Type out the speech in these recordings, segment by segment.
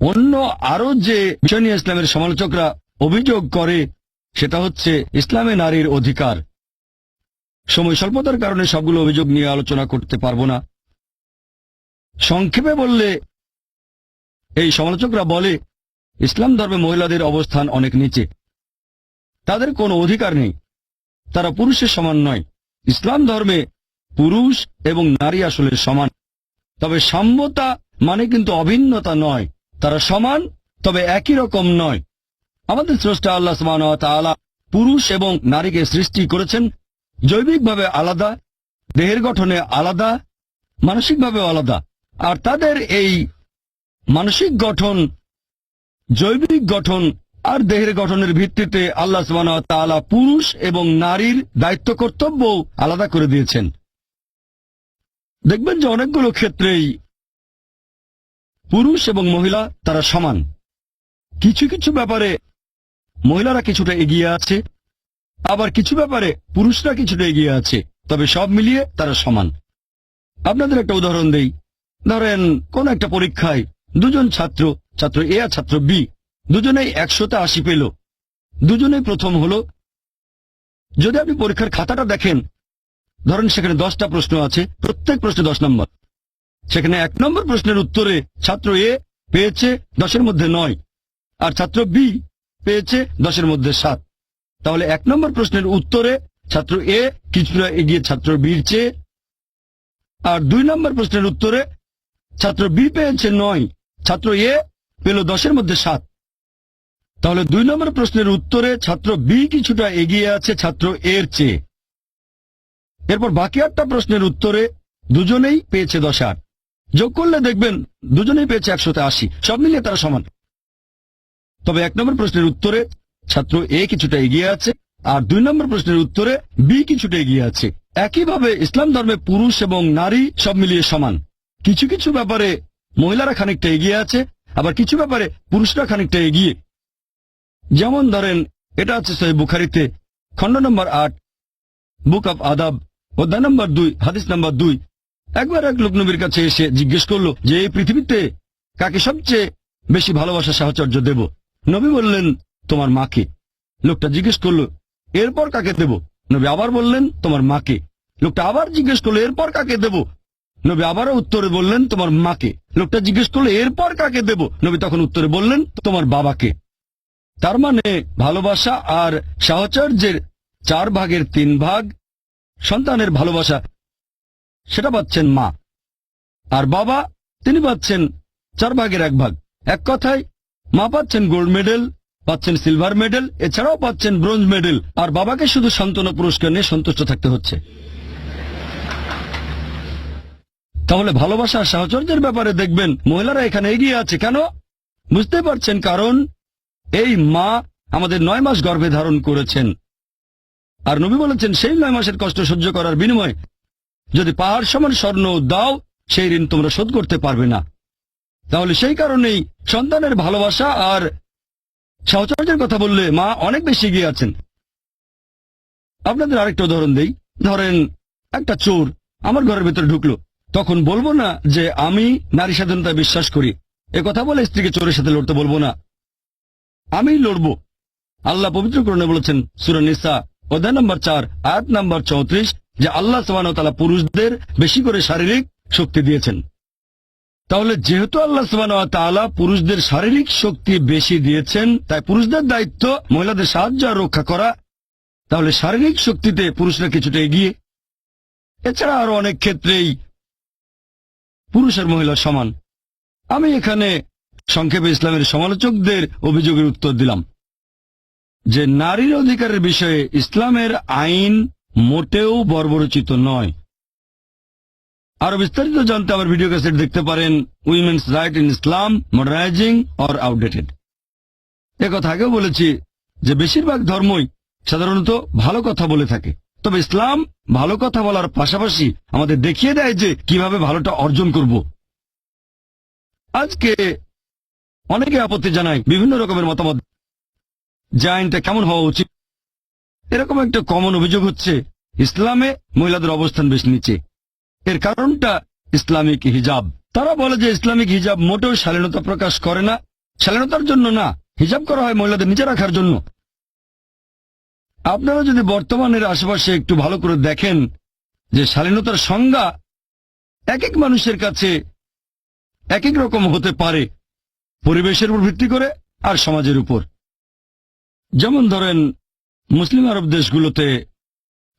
অন্য আরও যে বিষয় নিয়ে ইসলামের সমালোচকরা অভিযোগ করে, সেটা হচ্ছে ইসলামে নারীর অধিকার। সময় স্বল্পতার কারণে সবগুলো অভিযোগ নিয়ে আলোচনা করতে পারব না। সংক্ষেপে বললে, এই সমালোচকরা বলে, ইসলাম ধর্মে মহিলাদের অবস্থান অনেক নিচে। তাদের কোনো অধিকার নেই। তারা পুরুষের সমান নয়। ইসলাম ধর্মে পুরুষ এবং নারী আসলে সমান। তবে সাম্যতা মানে কিন্তু অভিন্নতা নয়। তারা সমান, তবে একই রকম নয়। আমাদের স্রষ্টা আল্লাহ তাআলা পুরুষ এবং নারীকে সৃষ্টি করেছেন। জৈবিকভাবে আলাদা, দেহের গঠনে আলাদা মানসিকভাবে আলাদা। আর তাদের এই মানসিক গঠন, জৈবিক গঠন আর দেহের গঠনের ভিত্তিতে আল্লাহ তাআলা পুরুষ এবং নারীর দায়িত্ব কর্তব্য আলাদা করে দিয়েছেন। দেখবেন যে অনেকগুলো ক্ষেত্রেই পুরুষ এবং মহিলা তারা সমান। কিছু কিছু ব্যাপারে মহিলারা কিছুটা এগিয়ে আছে, আবার কিছু ব্যাপারে পুরুষরা কিছুটা এগিয়ে আছে, তবে সব মিলিয়ে তারা সমান। আপনাদের একটা উদাহরণ দেই। ধরেন, কোন একটা পরীক্ষায় দুজন ছাত্র ছাত্র এ আর ছাত্র বি, দুজনেই একশোতে আশি পেল। দুজনেই প্রথম হলো। যদি আপনি পরীক্ষার খাতাটা দেখেন, ধরেন সেখানে দশটা প্রশ্ন আছে, প্রত্যেক প্রশ্নে দশ নম্বর। সেখানে এক নম্বর প্রশ্নের উত্তরে ছাত্র এ পেয়েছে দশের মধ্যে নয়, আর ছাত্র বি পেয়েছে দশের মধ্যে সাত। তাহলে এক নম্বর প্রশ্নের উত্তরে ছাত্র এ কিছুটা এগিয়ে ছাত্র বির চেয়ে, আর দুই নম্বর প্রশ্নের উত্তরে ছাত্র বি পেয়েছে নয়, ছাত্র এ পেল দশের মধ্যে সাত। তাহলে দুই নম্বর প্রশ্নের উত্তরে ছাত্র বি কিছুটা এগিয়ে আছে ছাত্র এর চেয়ে। এরপর বাকি আটটা প্রশ্নের উত্তরে দুজনেই পেয়েছে দশ আট। যোগ করলে দেখবেন দুজনেই পেয়েছে একশোতে আশি। সব মিলিয়ে তারা সমান। তবে এক নম্বর প্রশ্নের উত্তরে ছাত্র এ কিছুটা এগিয়ে আছে, আর দুই নম্বর প্রশ্নের উত্তরে বি কিছুটা এগিয়ে আছে। একইভাবে ইসলাম ধর্মে পুরুষ এবং নারী সব মিলিয়ে সমান। কিছু কিছু ব্যাপারে মহিলারা খানিকটা এগিয়ে আছে, আবার কিছু ব্যাপারে পুরুষরা খানিকটা এগিয়ে। যেমন ধরেন, এটা আছে সহি বুখারিতে, খণ্ড নম্বর আট, বুক অব আদাব, অধ্যায় নম্বর দুই, হাদিস নম্বর দুই। একবার এক লোক নবীর কাছে এসে জিজ্ঞেস করল যে, এই পৃথিবীতে কাকে সবচেয়ে বেশি ভালোবাসা, সাহচর্য দেব? নবী বললেন, তোমার মাকে। লোকটা জিজ্ঞেস করল, এরপর কাকে দেব? নবী আবার বললেন, তোমার মাকে। লোকটা আবার জিজ্ঞেস করল, এরপর কাকে দেব? নবী আবারও উত্তরে বললেন, তোমার মাকে। লোকটা জিজ্ঞেস করল, এরপর কাকে দেব? নবী তখন উত্তরে বললেন, তোমার বাবাকে। তার মানে ভালোবাসা আর সাহচর্যের চার ভাগের তিন ভাগ সন্তানের ভালোবাসা। সেটা পাচ্ছেন মা। আর বাবা, তিনি পাচ্ছেন চার ভাগের এক ভাগ। এক কথায়, মা পাচ্ছেন গোল্ড মেডেল, পাচ্ছেন সিলভার মেডেল, এছাড়াও পাচ্ছেন ব্রোঞ্জ মেডেল। আর বাবাকে শুধু সান্ত্বনা পুরস্কার নিয়ে সন্তুষ্ট থাকতে হচ্ছে। তাহলে ভালোবাসা সাহচর্যের ব্যাপারে দেখবেন, মহিলারা এখানে এগিয়ে আছে। কেন? বুঝতে পারছেন, কারণ এই মা আমাদের নয় মাস গর্ভে ধারণ করেছেন। আর নবী বলেছেন, সেই নয় মাসের কষ্ট সহ্য করার বিনিময়ে যদি পাহাড় সমান স্বর্ণ দাও, সেই ঋণ তোমরা শোধ করতে পারবে না। তাহলে সেই কারণেই সন্তানের ভালোবাসা আর সাহচর্যের কথা বললে মা অনেক বেশি এগিয়ে আছেন। আপনাদের আরেকটা উদাহরণ দেই। ধরেন, একটা চোর আমার ঘরের ভেতরে ঢুকলো। তখন বলব না যে আমি নারী স্বাধীনতায় বিশ্বাস করি। এ কথা বলে স্ত্রীকে চোরের সাথে লড়তে বলব না। আমি লড়ব। আল্লাহ পবিত্রকরণে বলেছেন সুরানিসা অধ্যায় নম্বর চার, আয়াত নম্বর চৌত্রিশ যে আল্লাহ তালা পুরুষদের বেশি করে শারীরিক শক্তি দিয়েছেন। তাহলে যেহেতু আল্লাহ তাআলা পুরুষদের শারীরিক শক্তি বেশি দিয়েছেন, তাই পুরুষদের দায়িত্ব মহিলাদের সাহায্য আর রক্ষা করা, তাহলে শারীরিক শক্তিতে পুরুষরা কিছুটা এগিয়ে। এছাড়া আরও অনেক ক্ষেত্রেই পুরুষ আর মহিলা সমান। আমি এখানে সংক্ষেপে ইসলামের সমালোচকদের অভিযোগের উত্তর দিলাম যে নারীর অধিকারের বিষয়ে ইসলামের আইন মোটেও বর্বরচিত নয়। আরও বিস্তারিত জানতে আমার ভিডিও ক্যাসেট দেখতে পারেন women's right in Islam modernising or outdated. কথা আগেও বলেছি যে বেশিরভাগ ধর্মই সাধারণত ভালো কথা বলে থাকে। তবে ইসলাম ভালো কথা বলার পাশাপাশি আমাদের দেখিয়ে দেয় যে কীভাবে ভালোটা অর্জন করব। আজকে অনেকে আপত্তি জানায় বিভিন্ন রকমের মতামত। আইনটা কেমন হওয়া উচিত? এরকম একটা কমন অভিযোগ হচ্ছে, ইসলামে মহিলাদের অবস্থান বেশ নিচে। এর কারণটা ইসলামিক হিজাব। তারা বলে যে ইসলামিক হিজাব মোটেও শালীনতা প্রকাশ করে না, শালীনতার জন্য না, হিজাব করা হয় মহিলাদের নিচে রাখার জন্য। আপনারা যদি বর্তমানের আশেপাশে একটু ভালো করে দেখেন যে শালীনতার সংজ্ঞা এক এক মানুষের কাছে এক এক রকম হতে পারে, পরিবেশের উপর ভিত্তি করে আর সমাজের উপর। যেমন ধরেন মুসলিম আরব দেশগুলোতে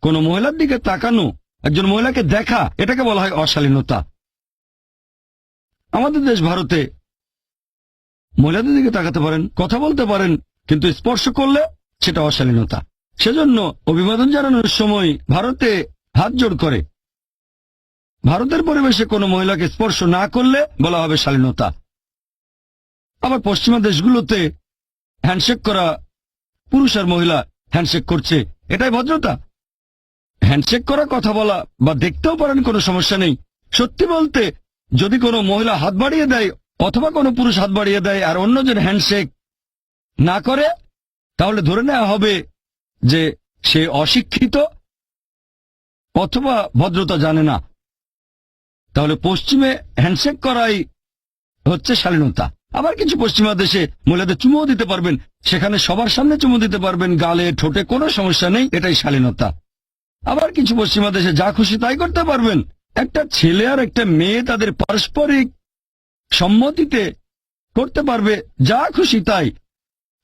কোন মহিলার দিকে তাকানো, একজন মহিলাকে দেখা, এটাকে বলা হয় অশালীনতা। আমাদের দেশ ভারতে মহিলাদের দিকে তাকাতে পারেন, কথা বলতে পারেন, কিন্তু স্পর্শ করলে সেটা অশালীনতা। সেজন্য অভিবাদন জানানোর সময় ভারতে হাত জোড় করে। ভারতের পরিবেশে কোনো মহিলাকে স্পর্শ না করলে বলা হবে শালীনতা। আবার পশ্চিমা দেশগুলোতে হ্যান্ডশেক করা পুরুষ আর মহিলা হ্যান্ডশেক করছে, এটাই ভদ্রতা। হ্যান্ডশেক করা কথা বলা বা দেখতেও পারেন কোনো সমস্যা নেই। সত্যি বলতে, যদি কোনো মহিলা হাত বাড়িয়ে দেয় অথবা কোনো পুরুষ হাত বাড়িয়ে দেয় আর অন্যজন হ্যান্ডশেক না করে, তাহলে ধরে নেওয়া হবে যে সে অশিক্ষিত অথবা ভদ্রতা জানে না। তাহলে পশ্চিমে হ্যান্ডশেক করাই হচ্ছে শালীনতা। আবার কিছু পশ্চিমা দেশে মহিলাদের চুমো দিতে পারবেন। সেখানে সবার সামনে চুমো দিতে পারবেন, গালে, ঠোঁটে কোনো সমস্যা নেই, এটাই শালীনতা। আবার কিছু পশ্চিমা দেশে যা খুশি তাই করতে পারবেন। একটা ছেলে আর একটা মেয়ে তাদের পারস্পরিক সম্মতিতে করতে পারবে, যা খুশি তাই।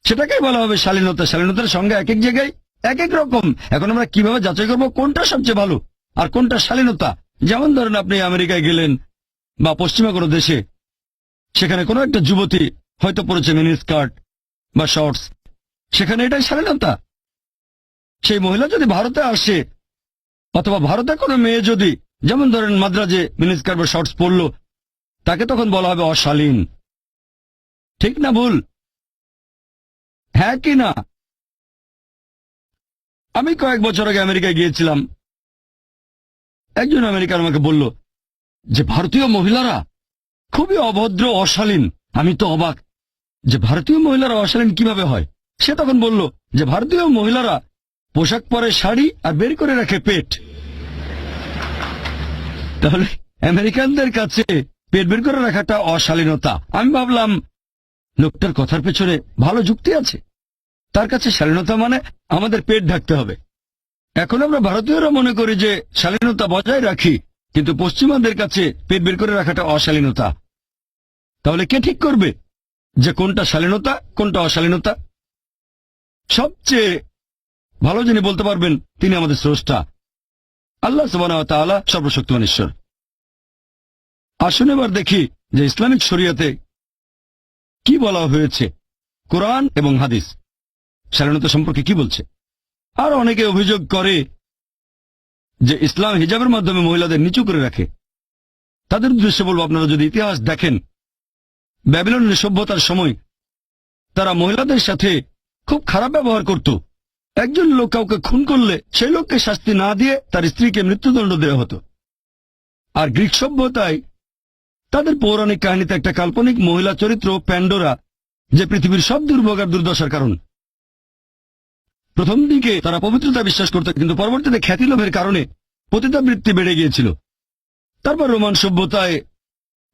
সেটাকেই বলা হবে শালীনতা। শালীনতার সঙ্গে এক এক জায়গায় এক এক রকম। এখন আমরা কীভাবে যাচাই করব? কোনটা সবচেয়ে ভালো? আর কোনটা শালীনতা? যেমন ধরেন আপনি আমেরিকায় গেলেন বা পশ্চিমা কোনো দেশে সেখানে কোনো একটা যুবতী হয়তো পড়েছে মিনি স্কার্ট বা শর্টস। সেখানে এটাই শালীনতা সেই মহিলা যদি ভারতে আসে, অথবা ভারতে কোনো মেয়ে যদি, যেমন ধরেন মাদ্রাজে মিনি স্কার্ট বা শর্টস পরল তাকে তখন বলা হবে অশালীন। ঠিক না ভুল? হ্যাঁ কি না? আমি কয়েক বছর আগে আমেরিকায় গিয়েছিলাম। একজন আমেরিকান আমাকে বলল যে, ভারতীয় মহিলারা খুবই অভদ্র, অশালীন। আমি তো অবাক যে ভারতীয় মহিলারা অশালীন কীভাবে হয়? সে তখন বলল যে ভারতীয় মহিলারা পোশাক পরে শাড়ি আর বের করে রাখে পেট। তাহলে আমেরিকানদের কাছে পেট বের করে রাখাটা অশালীনতা। আমি ভাবলাম, লোকটার কথার পেছনে ভালো যুক্তি আছে। তার কাছে শালীনতা মানে আমাদের পেট ঢাকতে হবে। এখন আমরা ভারতীয়রা মনে করি যে শালীনতা বজায় রাখি, কিন্তু পশ্চিমাদের কাছে পেট বের করে রাখাটা অশালীনতা। তাহলে কে ঠিক করবে যে কোনটা শালীনতা, কোনটা অশালীনতা? সবচেয়ে ভালো যিনি বলতে পারবেন, তিনি আমাদের স্রষ্টা। আল্লাহ সুবাহ সর্বশক্তিমান ঈশ্বর। আসুন এবার দেখি যে ইসলামিক শরিয়াতে কি বলা হয়েছে? কোরআন এবং হাদিস। শালীনতা সম্পর্কে কি বলছে? আর অনেকে অভিযোগ করে যে ইসলাম হিজাবের মাধ্যমে মহিলাদের নিচু করে রাখে। তাদের উদ্দেশ্যে বলব, আপনারা যদি ইতিহাস দেখেন ব্যাবিলনের সভ্যতার সময় তারা মহিলাদের সাথে খুব খারাপ ব্যবহার করত। একজন লোক কাউকে খুন করলে সেই লোককে শাস্তি না দিয়ে তার স্ত্রীকে মৃত্যুদণ্ড দেওয়া হতো। আর গ্রিক সভ্যতায় তাদের পৌরাণিক কাহিনীতে একটা কাল্পনিক মহিলা চরিত্র, প্যান্ডোরা, যে পৃথিবীর সব দুর্ভোগ আর দুর্দশার কারণ। প্রথম দিকে তারা পবিত্রতা বিশ্বাস করত, কিন্তু পরবর্তীতে খ্যাতি লোভের কারণে পতিতাবৃত্তি বেড়ে গিয়েছিল। তারপর রোমান সভ্যতায়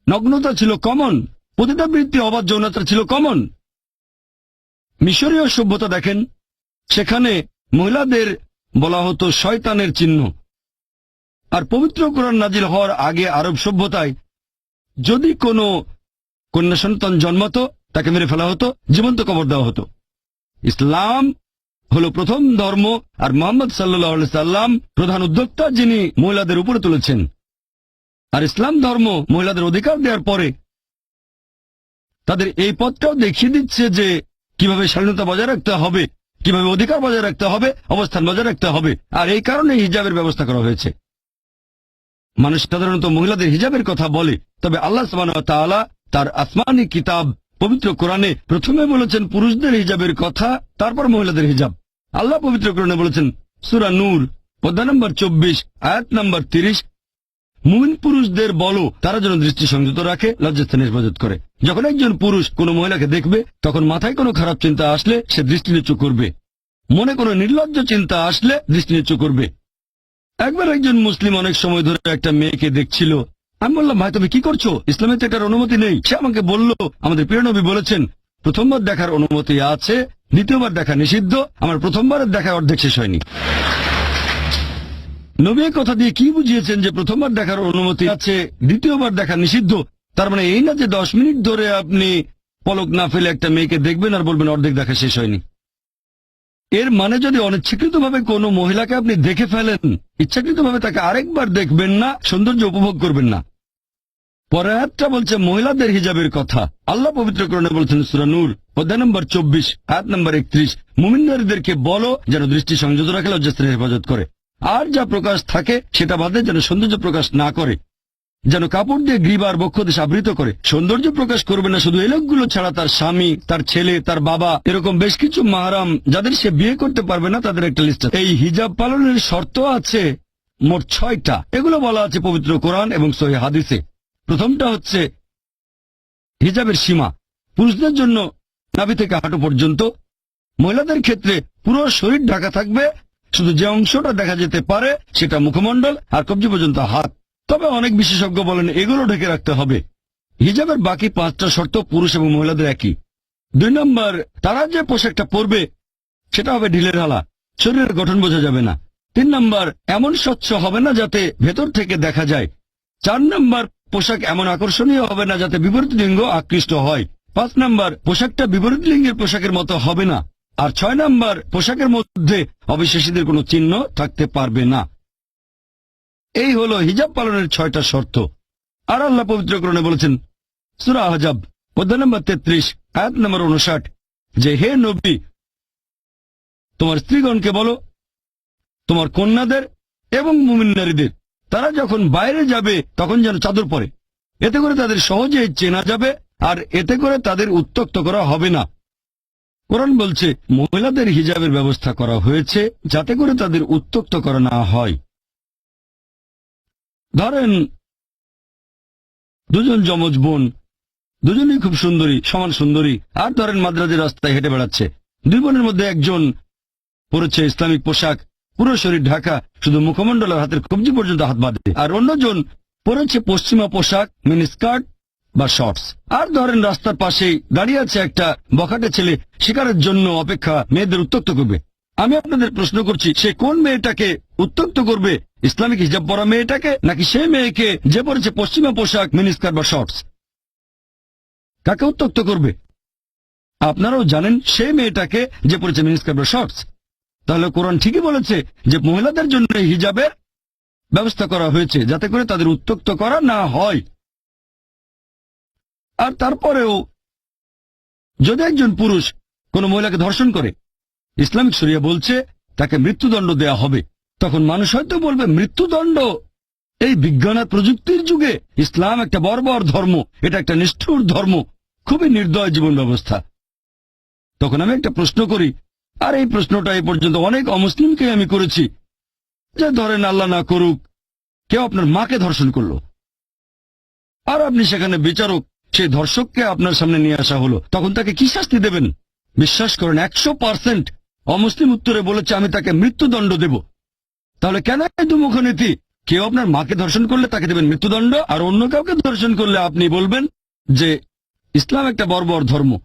নগ্নতা ছিল কমন পতিতাবৃত্তি অবাধ যৌনতা ছিল কমন মিশরীয় সভ্যতা দেখেন, সেখানে মহিলাদের বলা হতো শয়তানের চিহ্ন। আর পবিত্র কোরআন নাজিল হওয়ার আগে আরব সভ্যতায় যদি কোনো কন্যা সন্তান জন্মাতো, তাকে মেরে ফেলা হতো, জীবন্ত কবর দেওয়া হতো। ইসলাম হলো প্রথম ধর্ম, আর মোহাম্মদ সাল্লাহ সাল্লাম প্রধান উদ্যোক্তা যিনি মহিলাদের উপরে তুলেছেন। আর ইসলাম ধর্ম মহিলাদের অধিকার দেওয়ার পরে তাদের এই পথটাও দেখিয়ে দিচ্ছে যে কীভাবে স্বাধীনতা বজায় রাখতে হবে, কীভাবে অধিকার বজায় রাখতে হবে, অবস্থান বজায় রাখতে হবে। আর এই কারণে হিজাবের ব্যবস্থা করা হয়েছে। মানুষ সাধারণত মহিলাদের হিজাবের কথা বলে, তবে আল্লাহ তাআলা তার আসমানি কিতাব পবিত্র কোরআনে প্রথমে বলেছেন পুরুষদের হিজাবের কথা, তারপর মহিলাদের হিজাব। আল্লাহ পবিত্র কোরআনে বলেছেন, সুরা নূর অধ্যায় নম্বর চব্বিশ, আয়াত নম্বর তিরিশ মুমিন পুরুষদের বলো, তারা যেন দৃষ্টি সংযত রাখে, লজ্জাস্থানে হেফাজত করে। যখন একজন পুরুষ কোনো মহিলাকে দেখবে, তখন মাথায় কোনো খারাপ চিন্তা আসলে সে দৃষ্টি নিচু করবে। মনে কোনো নির্লজ্জ চিন্তা আসলে দৃষ্টি নিচু করবে। একবার একজন মুসলিম অনেক সময় ধরে একটা মেয়েকে দেখছিল। আমি বললাম, ভাই, তুমি কি করছ? ইসলামের তো এটার অনুমতি নেই। সে আমাকে বলল, আমাদের প্রিয় নবী বলেছেন, প্রথমবার দেখার অনুমতি আছে, দ্বিতীয়বার দেখা নিষিদ্ধ, আমার প্রথমবারের দেখা অর্ধেক শেষ হয়নি। নবী কথা দিয়ে কি বুঝিয়েছেন যে প্রথমবার দেখার অনুমতি আছে, দ্বিতীয়বার দেখা নিষিদ্ধ? তার মানে এই না যে দশ মিনিট ধরে আপনি পলক না ফেলে একটা মেয়েকে দেখবেন আর বলবেন অর্ধেক দেখা শেষ হয়নি। এর মানে যদি অনিচ্ছাকৃতভাবে কোনো মহিলাকে আপনি দেখে ফেলেন, ইচ্ছাকৃতভাবে তাকে আরেকবার দেখবেন না, সৌন্দর্য উপভোগ করবেন না। পরের আয়াতটা বলছে মহিলাদের হিজাবের কথা। আল্লাহ পবিত্রকরণে বলছেন সুরা নূর, অধ্যায় নম্বর চব্বিশ, আয়াত নম্বর একত্রিশ। মুমিন্দারীদেরকে বলো, যেন দৃষ্টি সংযত রাখে লজ্জাস্থানের হেফাজত করে। আর যা প্রকাশ থাকে, সেটা বাদে যেন সৌন্দর্য প্রকাশ না করে। যেন কাপড় দিয়ে গ্রীব আর বক্ষ দেশ আবৃত করে। সৌন্দর্য প্রকাশ করবে না শুধু এই লোকগুলো ছাড়া তার স্বামী, তার ছেলে, তার বাবা, এরকম বেশ কিছু মাহারাম যাদের সে বিয়ে করতে পারবে না তাদের একটা লিস্ট এই হিজাব পালনের শর্ত আছে মোট ছয়টা। এগুলো বলা আছে পবিত্র কোরআন এবং সহি হাদিসে। প্রথমটা হচ্ছে হিজাবের সীমা। পুরুষদের জন্য নাভি থেকে হাঁটু পর্যন্ত। মহিলাদের ক্ষেত্রে পুরো শরীর ঢাকা থাকবে। শুধু যে অংশটা দেখা যেতে পারে, সেটা মুখমণ্ডল আর কবজি পর্যন্ত হাত। তবে অনেক বিশেষজ্ঞ বলেন, এগুলো ঢেকে রাখতে হবে। হিজাবের বাকি পাঁচটা শর্ত পুরুষ এবং মহিলাদের একই। দুই নম্বর, তারা যে পোশাকটা পরবে, সেটা হবে ঢিলের হালা শরীরের গঠন বোঝা যাবে না। তিন নম্বর, এমন স্বচ্ছ হবে না যাতে ভেতর থেকে দেখা যায়। চার নম্বর, পোশাক এমন আকর্ষণীয় হবে না যাতে বিপরীত লিঙ্গ আকৃষ্ট হয়। পাঁচ নম্বর, পোশাকটা বিপরীত লিঙ্গের পোশাকের মতো হবে না। আর ছয় নম্বর, পোশাকের মধ্যে অবিশ্বাসীদের কোনো চিহ্ন থাকতে পারবে না। এই হলো হিজাব পালনের ছয়টা শর্ত। আর আল্লাহ পবিত্রকরণে বলেছেন, সুরা আহজাব অধ্যায় নম্বর তেত্রিশ, আয়াত নম্বর উনষাট যে হে নবী, তোমার স্ত্রীগণকে বলো, তোমার কন্যাদের এবং মুমিন নারীদের, তারা যখন বাইরে যাবে, তখন যেন চাদর পরে। এতে করে তাদের সহজে চেনা যাবে, আর এতে করে তাদের উত্তক্ত করা হবে না। কোরআন বলছে, মহিলাদের হিজাবের ব্যবস্থা করা হয়েছে যাতে করে তাদের উত্তক্ত করা না হয়। ধরেন, দুজন যমজ বোন, দুজনেই খুব সুন্দরী, সমান সুন্দরী, আর ধরেন মাদ্রাজের রাস্তায় হেঁটে বেড়াচ্ছে। দুই বোনের মধ্যে একজন পরেছে ইসলামিক পোশাক, পুরো শরীর ঢাকা, শুধু মুখমণ্ডল আর হাতের কবজি পর্যন্ত হাত বাঁধে। আর অন্যজন পরেছে পশ্চিমা পোশাক, মিনি স্কার্ট বা শর্টস আর ধরেন রাস্তার পাশেই দাঁড়িয়ে আছে একটা বখাটে ছেলে, শিকারের জন্য অপেক্ষা মেয়েদের উত্তক্ত করবে। আমি আপনাদের প্রশ্ন করছি, সে কোন মেয়েটাকে উত্তক্ত করবে? ইসলামিক হিজাব পরা মেয়েটাকে, নাকি সেই মেয়েকে যে পরেছে পশ্চিমা পোশাক, মিনিস্কার বা শর্টস কাকে উত্তক্ত করবে? আপনারাও জানেন সেই মেয়েটাকে যে পরেছে মিনিস্কার বা শর্টস তাহলে কোরআন ঠিকই বলেছে যে মহিলাদের জন্য হিজাবের ব্যবস্থা করা হয়েছে, যাতে করে তাদের উত্তক্ত করা না হয়। আর তারপরেও যদি একজন পুরুষ কোন মহিলাকে ধর্ষণ করে, ইসলামিক শরিয়া বলছে তাকে মৃত্যুদণ্ড দেয়া হবে, তখন মানুষ হয়তো বলবে, মৃত্যুদণ্ড? এই বিজ্ঞান আর প্রযুক্তির যুগে ইসলাম একটা বর্বর ধর্ম, এটা একটা নিষ্ঠুর ধর্ম, খুবই নির্দয় জীবন ব্যবস্থা। তখন আমি একটা প্রশ্ন করি, আর এই প্রশ্নটা এই পর্যন্ত অনেক অমুসলিমকে আমি করেছি, যে ধরেন আল্লাহ না করুক, কেউ আপনার মাকে ধর্ষণ করল, আর আপনি সেখানে বিচারক সেই ধর্ষককে আপনার সামনে নিয়ে আসা হলো, তখন তাকে কি শাস্তি দেবেন? বিশ্বাস করেন, একশো পার্সেন্ট অমুসলিম উত্তরে বলেছে, আমি তাকে মৃত্যুদণ্ড দেব। তাহলে কেন দুমুখ নীতি? কেউ আপনার মাকে ধর্ষণ করলে তাকে দেবেন মৃত্যুদণ্ড, আর অন্য কাউকে ধর্ষণ করলে আপনি বলবেন যে, ইসলাম একটা বর্বর ধর্ম।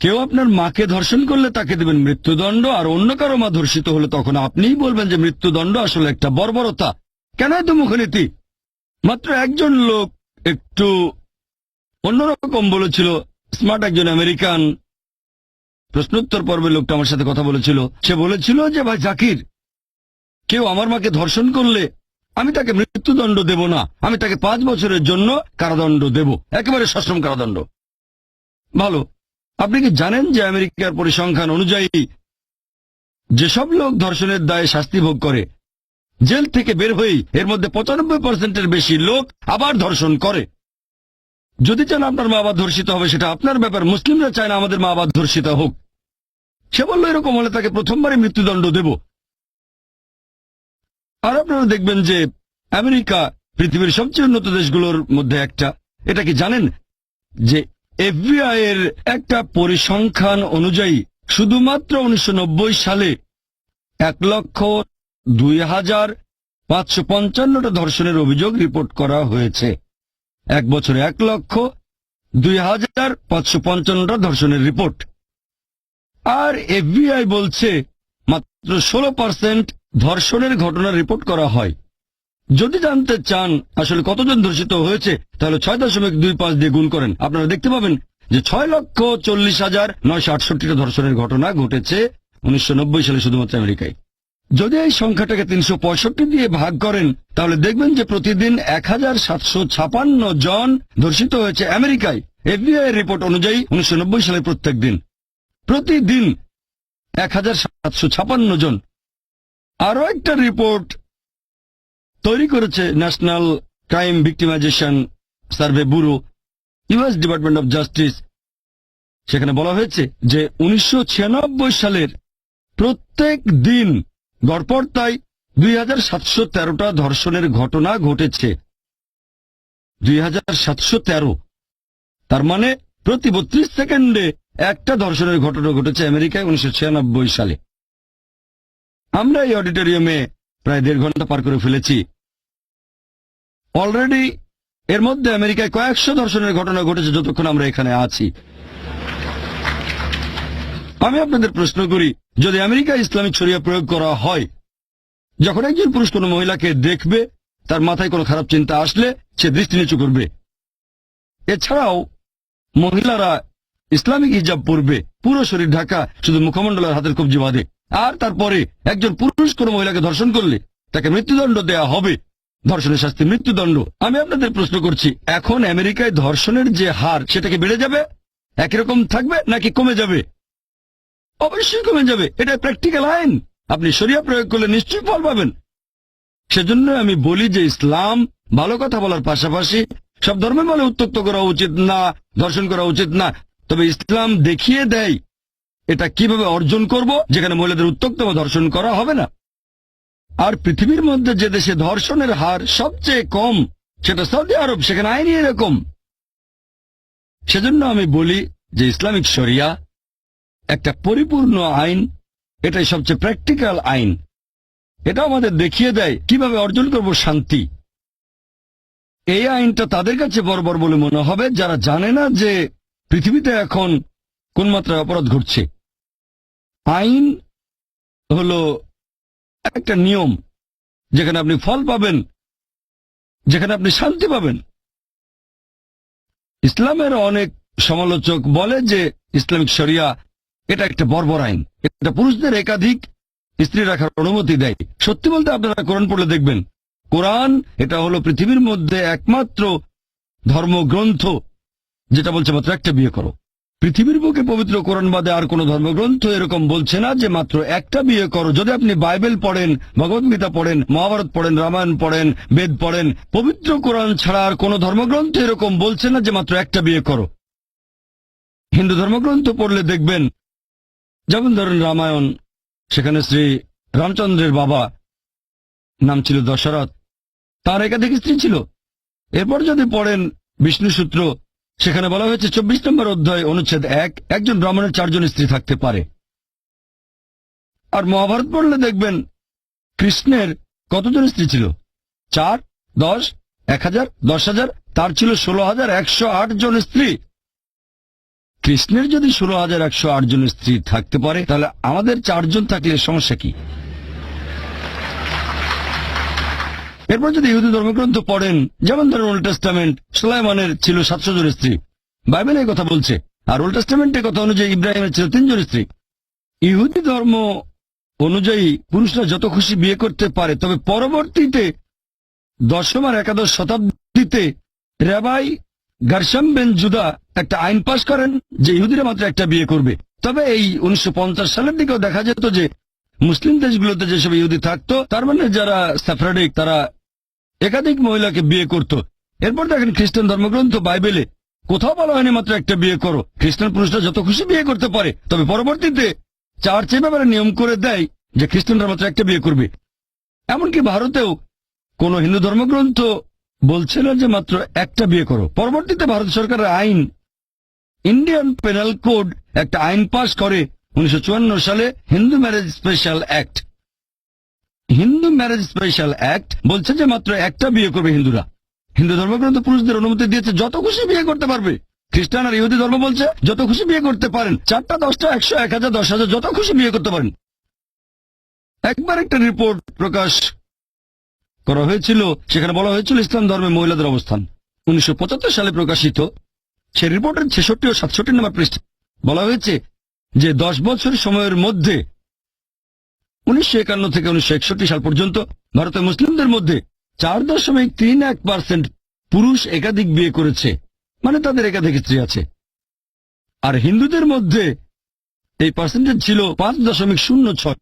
কেউ আপনার মাকে ধর্ষণ করলে তাকে দেবেন মৃত্যুদণ্ড, আর অন্য কারও মা ধর্ষিত হলে তখন আপনিই বলবেন যে, মৃত্যুদণ্ড আসলে একটা বর্বরতা। কেন এত মুখনীতি মাত্র একজন লোক একটু অন্যরকম বলেছিল স্মার্ট একজন আমেরিকান প্রশ্নোত্তর পর্বে লোকটা আমার সাথে কথা বলেছিল। সে বলেছিল যে, ভাই জাকির, কেউ আমার মাকে ধর্ষণ করলে আমি তাকে মৃত্যুদণ্ড দেব না। আমি তাকে পাঁচ বছরের জন্য কারাদণ্ড দেব। একেবারে সশ্রম কারাদণ্ড। ভালো, আপনি কি জানেন যে আমেরিকার পরিসংখ্যান অনুযায়ী যেসব লোক ধর্ষণের দায়ে শাস্তি ভোগ করে, জেল থেকে বের হয়েই এর মধ্যে পঁচানব্বই পার্সেন্টের বেশি লোক আবার ধর্ষণ করে? যদি চান আপনার মা বাবা ধর্ষিত হবে, সেটা আপনার ব্যাপার। মুসলিমরা চায় না আমাদের মা বাবা ধর্ষিত হোক। সে বলল, এরকম হলে তাকে প্রথমবারই মৃত্যুদণ্ড দেব। আর আপনারা দেখবেন যে আমেরিকা পৃথিবীর সবচেয়ে উন্নত দেশগুলোর মধ্যে একটা। এটা কি জানেন? যে এফবিআই এর একটা পরিসংখ্যান অনুযায়ী শুধুমাত্র উনিশশো নব্বই সালে এক লক্ষ দুই হাজার পাঁচশো পঞ্চান্নটা ধর্ষণের অভিযোগ রিপোর্ট করা হয়েছে। এক বছরে এক লক্ষ দুই হাজার পাঁচশো পঞ্চান্নটা ধর্ষণের রিপোর্ট। আর এফবিআই বলছে মাত্র ষোলো পার্সেন্ট ধর্ষণের ঘটনা রিপোর্ট করা হয়। যদি জানতে চান আসলে কতজন ধর্ষিত হয়েছে, তাহলে ছয় দশমিক দুই পাঁচ দিয়ে গুণ করেন। আপনারা দেখতে পাবেন যে ছয় লক্ষ চল্লিশ হাজার নয়শো আটষট্টিটা ধর্ষণের ঘটনা ঘটেছে উনিশশো নব্বই সালে শুধুমাত্র আমেরিকায়। যদি এই সংখ্যাটাকে তিনশো পঁয়ষট্টি দিয়ে ভাগ করেন, তাহলে দেখবেন যে প্রতিদিন এক জন ধর্ষিত হয়েছে আমেরিকায়। এফবিআই রিপোর্ট অনুযায়ী উনিশশো সালে প্রত্যেক দিন। প্রতিদিন এক জন। আরও একটা রিপোর্ট তৈরি করেছে national crime victimisation survey bureau, US department of justice. সেখানে বলা হয়েছে যে উনিশশো ছিয়ানব্বই সালের প্রত্যেক দিন গড়পড়তায় দুই হাজার সাতশো তেরোটা ধর্ষণের ঘটনা ঘটেছে। দুই হাজার সাতশো তেরো, তার মানে প্রতি বত্রিশ সেকেন্ডে একটা ধর্ষণের ঘটনা ঘটেছে আমেরিকায় উনিশশো ছিয়ানব্বই সালে। আমরা এই অডিটোরিয়ামে প্রায় দেড় ঘণ্টা পার করে ফেলেছি। অলরেডি এর মধ্যে আমেরিকায় কয়েকশো ধর্ষণের ঘটনা ঘটেছে যতক্ষণ আমরা এখানে আছি। আমি আপনাদের প্রশ্ন করি, যদি আমেরিকা ইসলামিক শরিয়া প্রয়োগ করা হয়, যখন একজন পুরুষ কোনো মহিলাকে দেখবে, তার মাথায় কোনো খারাপ চিন্তা আসলে সে দৃষ্টি নিচু করবে। এছাড়াও, মহিলারা ইসলামিক হিজাব পরবে, পুরো শরীর ঢাকা শুধু মুখমণ্ডলের হাতের কবজি বাঁধে। আর তারপরে একজন পুরুষ কোনো মহিলাকে ধর্ষণ করলে, তাকে মৃত্যুদণ্ড দেয়া হবে। ধর্ষণের শাস্তি মৃত্যুদণ্ড। আমি আপনাদের প্রশ্ন করছি, এখন আমেরিকায় ধর্ষণের যে হার সেটাকে বেড়ে যাবে? একই রকম থাকবে নাকি কমে যাবে? অবশ্যই কমে যাবে। এটা প্র্যাকটিক্যাল আইন। আপনি শরিয়া প্রয়োগ করলে নিশ্চয়ই ফল পাবেন। সেজন্য আমি বলি যে ইসলাম ভালো কথা বলার পাশাপাশি সব ধর্মের বলে উত্তক্ত করা উচিত না, দর্শন করা উচিত না। তবে ইসলাম দেখিয়ে দেয় এটা কীভাবে অর্জন করব, যেখানে মহিলাদের উত্তক্ত বা ধর্ষণ করা হবে না। আর পৃথিবীর মধ্যে যে দেশে ধর্ষণের হার সবচেয়ে কম, সেটা সৌদি আরব, সেখানে আইনই এরকম। সেজন্য আমি বলি যে ইসলামিক শরিয়া একটা পরিপূর্ণ আইন, এটাই সবচেয়ে প্র্যাকটিক্যাল আইন। এটা আমাদের দেখিয়ে দেয় কীভাবে অর্জন করব শান্তি। এই আইনটা তাদের কাছে বর্বর বলে মনে হবে, যারা জানে না যে পৃথিবীতে এখন কোন মাত্রায় অপরাধ ঘটছে। আইন হলো একটা নিয়ম, যেখানে আপনি ফল পাবেন, যেখানে আপনি শান্তি পাবেন। ইসলামের অনেক সমালোচক বলে যে ইসলামিক শরিয়া এটা একটা বর্বর আইন। এটা পুরুষদের একাধিক স্ত্রী রাখার অনুমতি দেয়। সত্যি বলতে আপনারা কোরআন পড়লে দেখবেন, কোরআন এটা হলো পৃথিবীর মধ্যে একমাত্র ধর্মগ্রন্থ যেটা বলছে মাত্র একটা বিয়ে করো। পৃথিবীর বুকে পবিত্র কোরআন বাদে আর কোন ধর্মগ্রন্থ এরকম বলছে না যে মাত্র একটা বিয়ে করো। যদি আপনি বাইবেল পড়েন ভগবদ্গীতা পড়েন, মহাভারত পড়েন, রামায়ণ পড়েন, বেদ পড়েন, পবিত্র কোরআন ছাড়া আর কোন ধর্মগ্রন্থ এরকম বলছে না যে মাত্র একটা বিয়ে করো। হিন্দু ধর্মগ্রন্থ পড়লে দেখবেন যেমন ধরুন রামায়ণ, সেখানে শ্রী রামচন্দ্রের বাবা, নাম ছিল দশরথ। তার একাধিক স্ত্রী ছিল। এরপর যদি পড়েন বিষ্ণু সূত্র, সেখানে বলা হয়েছে চব্বিশ নম্বর অধ্যায় অনুচ্ছেদ এক, একজন ব্রাহ্মণের চারজন স্ত্রী থাকতে পারে। আর মহাভারত পড়লে দেখবেন কৃষ্ণের কতজন স্ত্রী ছিল? চার, দশ, এক হাজার, দশ হাজার, তার ছিল ষোলো হাজার একশো আট জন স্ত্রী। কৃষ্ণের যদি ষোলো হাজার একশো আট জন স্ত্রী থাকতে পারে, তাহলে আমাদের চারজন থাকলে সমস্যা কি? এরপর যদি ইহুদি ধর্মগ্রন্থ পড়েন, যেমন ধরেন ওল্ড টেস্টামেন্ট, সুলাইমানের ছিল সাতশো জন স্ত্রী। বাইবেল এই কথা বলছে। আর ওল্ড টেস্টামেন্টের কথা অনুযায়ী ইব্রাহিমের ছিল তিনজন স্ত্রী। ইহুদি ধর্ম অনুযায়ী পুরুষরা যত খুশি বিয়ে করতে পারে, তবে পরবর্তীতে দশম আর একাদশ শতাব্দীতে রেবাই গারসাম বেন জুদা একটা আইন পাশ করেন যে ইহুদিরা মাত্র একটা বিয়ে করবে। তবে এই উনিশশো পঞ্চাশ সালের দিকেও দেখা যেত যে মুসলিম দেশগুলোতে যেসব ইহুদি থাকতো, তার মানে যারা স্যাফরাডিক তারা একাধিক মহিলাকে বিয়ে করত। এরপর দেখেন খ্রিস্টান ধর্মগ্রন্থ বাইবেলে কোথাও বলা হয়নি মাত্র একটা বিয়ে করো। খ্রিস্টান পুরুষরা যত খুশি বিয়ে করতে পারে, তবে পরবর্তীতে চার্চ এ ব্যাপারে নিয়ম করে দেয় যে খ্রিস্টানরা মাত্র একটা বিয়ে করবে। এমনকি ভারতেও কোন হিন্দু ধর্মগ্রন্থ বলছে না যে মাত্র একটা বিয়ে করো। পরবর্তীতে ভারত সরকারের আইন ইন্ডিয়ান পেনাল কোড একটা আইন পাশ করে উনিশশো চুয়ান্ন সালে Hindu marriage special act Hindu marriage special act বলছে যে মাত্র একটা বিয়ে করবে হিন্দুরা। হিন্দু ধর্মগ্রন্থ পুরুষদের অনুমতি দিয়েছে, যত খুশি বিয়ে করতে পারবে। খ্রিস্টান আর ইহুদি ধর্ম বলছে, যত খুশি বিয়ে করতে পারেন। চারটা, দশটা, একশো, এক হাজার, দশ হাজার, যত খুশি বিয়ে করতে পারেন। একবার একটা রিপোর্ট প্রকাশ করা হয়েছিল, সেখানে বলা হয়েছিল ইসলাম ধর্মে মহিলাদের অবস্থান। উনিশশো পঁচাত্তর সালে প্রকাশিত সে রিপোর্টের ছেষট্টি ও সাতষট্টি নম্বর পৃষ্ঠে বলা হয়েছে যে দশ বছর সময়ের মধ্যে উনিশশো একান্ন থেকে উনিশশো একষট্টি সাল পর্যন্ত ভারতের মুসলিমদের মধ্যে চার দশমিক তিন এক পার্সেন্ট পুরুষ একাধিক বিয়ে করেছে মানে তাদের একাধিক স্ত্রী আছে। আর হিন্দুদের মধ্যে এই পার্সেন্টেজ ছিল পাঁচ দশমিক শূন্য ছয়।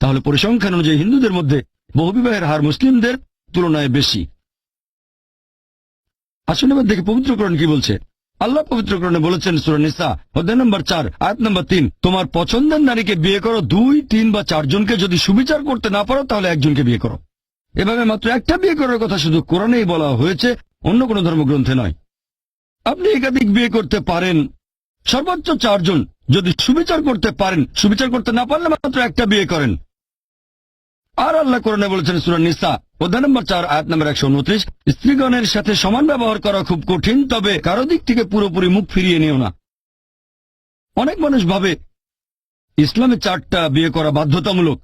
তাহলে পরিসংখ্যান অনুযায়ী হিন্দুদের মধ্যে বহুবিবাহের হার মুসলিমদের তুলনায় বেশি। আসুন এবার দেখি পবিত্রকরণ কি বলছে। আল্লাহ পবিত্রকরণে বলেছেন সুরানিসা অধ্যায় নম্বর চার, আয়াত নম্বর তিন, তোমার পছন্দের নারীকে বিয়ে করো, দুই, তিন বা চারজনকে যদি সুবিচার করতে না পারো, তাহলে একজনকে বিয়ে করো। এভাবে মাত্র একটা বিয়ে করার কথা শুধু কোরআনেই বলা হয়েছে, অন্য কোনো ধর্মগ্রন্থে নয়। আপনি একাধিক বিয়ে করতে পারেন, সর্বোচ্চ চারজন যদি সুবিচার করতে পারেন, সুবিচার করতে না পারলে মাত্র একটা বিয়ে করেন। আর আল্লাহ কোরআনে বলেছেন সুরা নিসা অধ্যায় নম্বর চার, আয়াত নম্বর একশো উনত্রিশ, স্ত্রীগণের সাথে সমান ব্যবহার করা খুব কঠিন, তবে কারও দিক থেকে পুরোপুরি মুখ ফিরিয়ে নিও না। অনেক মানুষ ভাবে, ইসলামে চারটা বিয়ে করা বাধ্যতামূলক।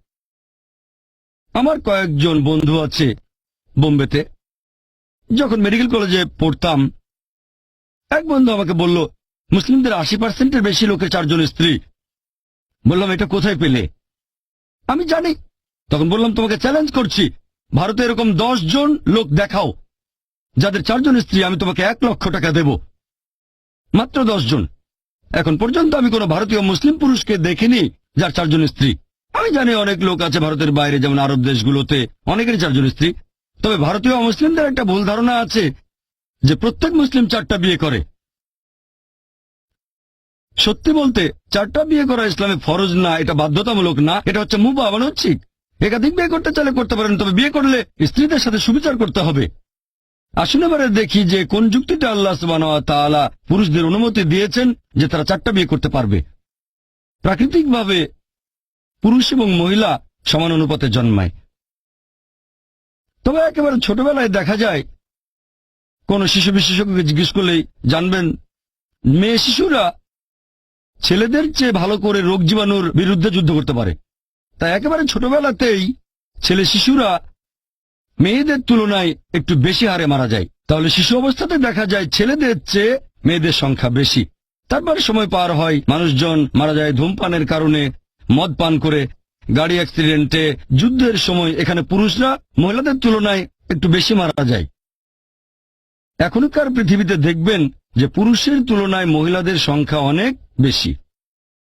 আমার কয়েকজন বন্ধু আছে বোম্বেতে। যখন মেডিকেল কলেজে পড়তাম, এক বন্ধু আমাকে বলল, মুসলিমদের আশি পার্সেন্টের বেশি লোকের চারজন স্ত্রী। বললাম, এটা কোথায় পেলে? আমি জানি তখন বললাম, তোমাকে চ্যালেঞ্জ করছি। ভারতে এরকম দশ জন লোক দেখাও। যাদের চারজন স্ত্রী, আমি তোমাকে এক লক্ষ টাকা দেব। মাত্র দশ জন। এখন পর্যন্ত আমি কোনো ভারতীয় মুসলিম পুরুষকে দেখিনি যার চারজন স্ত্রী। আমি জানি অনেক লোক আছে ভারতের বাইরে, যেমন আরব দেশগুলোতে অনেকেরই চারজন স্ত্রী। তবে ভারতীয় মুসলিমদের একটা ভুল ধারণা আছে যে প্রত্যেক মুসলিম চারটা বিয়ে করে। সত্যি বলতে, চারটা বিয়ে করা ইসলামে ফরজ না, এটা বাধ্যতামূলক না, এটা হচ্ছে মুবা বানোচ্ছিক একাধিক বিয়ে করতে চাইলে করতে পারেন, তবে বিয়ে করলে স্ত্রীদের সাথে সুবিচার করতে হবে। আসুন এবারে দেখি যে কোন যুক্তিটা আল্লাহ তাআলা পুরুষদের অনুমতি দিয়েছেন যে তারা চারটা বিয়ে করতে পারবে। প্রাকৃতিকভাবে পুরুষ এবং মহিলা সমান অনুপাতে জন্মায়। তবে একেবারে ছোটবেলায় দেখা যায়, কোন শিশু বিশেষজ্ঞকে জিজ্ঞেস করলেই জানবেন, মেয়ে শিশুরা ছেলেদের চেয়ে ভালো করে রোগ জীবাণুর বিরুদ্ধে যুদ্ধ করতে পারে। তাই একেবারে ছোটবেলাতেই ছেলে শিশুরা মেয়েদের তুলনায় একটু বেশি হারে মারা যায়। তাহলে শিশু অবস্থাতে দেখা যায় ছেলেদের চেয়ে মেয়েদের সংখ্যা বেশি। তারপরে সময় পার হয়, মানুষজন মারা যায় ধূমপানের কারণে, মদ পান করে, গাড়ি অ্যাক্সিডেন্টে, যুদ্ধের সময় এখানে পুরুষরা মহিলাদের তুলনায় একটু বেশি মারা যায়। এখনকার পৃথিবীতে দেখবেন যে পুরুষের তুলনায় মহিলাদের সংখ্যা অনেক বেশি।